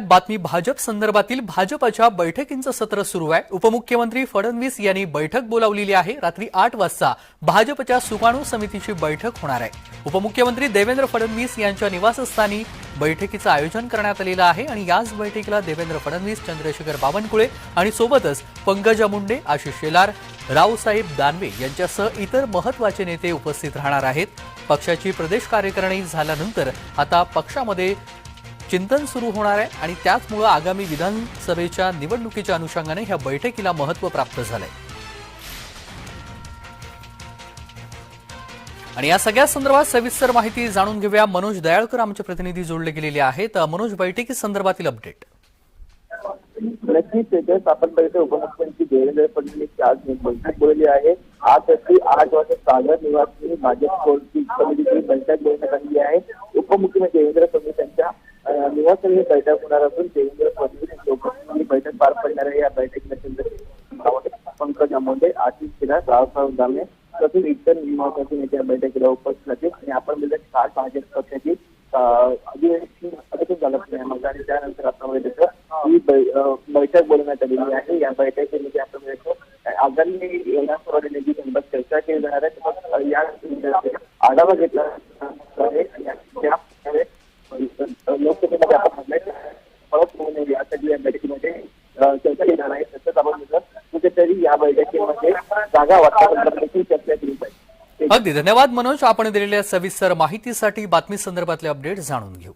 बातमी भाजप संदर्भातील भाजपच्या बैठकींचं सत्र सुरू आहे. उपमुख्यमंत्री फडणवीस यांनी बैठक बोलावलेली आहे. रात्री आठ वाजता भाजपच्या सुकाणू समितीची बैठक होणार आहे. उपमुख्यमंत्री देवेंद्र फडणवीस यांच्या निवासस्थानी बैठकीचं आयोजन करण्यात आलेलं आहे आणि याच बैठकीला देवेंद्र फडणवीस चंद्रशेखर बावनकुळे आणि सोबतच पंकजा मुंडे आशिष शेलार रावसाहेब दानवे यांच्यासह इतर महत्त्वाचे नेते उपस्थित राहणार आहेत. पक्षाची प्रदेश कार्यकारिणी झाल्यानंतर आता पक्षामध्ये चिंतन सुरू होणार आहे आणि त्याचमुळं आगामी विधानसभेच्या निवडणुकीच्या अनुषंगाने ह्या बैठकीला महत्त्व प्राप्त झालंय. आणि या सगळ्या संदर्भात सविस्तर माहिती जाणून घेऊया. मनोज दयाळकर आमचे प्रतिनिधी जोडले गेलेले आहेत. मनोज बैठकी संदर्भातील अपडेट नक्कीच तेजस आपण पहिले उपमुख्यमंत्री देवेंद्र फडणवीस आज बैठक बोलली आहे. आज रात्री आठ वाजता सागर निवासी भाजप समितीची बैठक बोलण्यात आली आहे. उपमुख्यमंत्री देवेंद्र फडणवीस तेव्हाच ही बैठक होणार असून देवेंद्र फडणवीस यांच्या ही बैठक पार पडणार आहे. या बैठकीला चंद्रशेखर बावनकुळे, पंकजा आशिष शिरा रावसाहेब दामले तसेच इतर महत्त्वाचे नेते या बैठकीला उपस्थित राहतील. आणि आपण म्हणजे खास भाजप पक्षाची अधिवेशन अधिकृत झालं मग आणि त्यानंतर आपण बघितलं ही बैठक बोलवण्यात आलेली आहे. या बैठकीमध्ये आपण बघितलं आगामी विधानसभा निवडणुकीसंदर्भात चर्चा केली जाणार आहे. या आढावा घेतला आहे. आणि परत होऊ यासाठी या बैठकीमध्ये चर्चा घेणार आहे तसंच आपण म्हटलं कुठेतरी या बैठकीमध्ये जागा वाटपाबद्दल देखील चर्चा केली पाहिजे. अगदी धन्यवाद मनोज. आपण दिलेल्या सविस्तर माहितीसाठी बातमी संदर्भातले अपडेट जाणून घेऊ.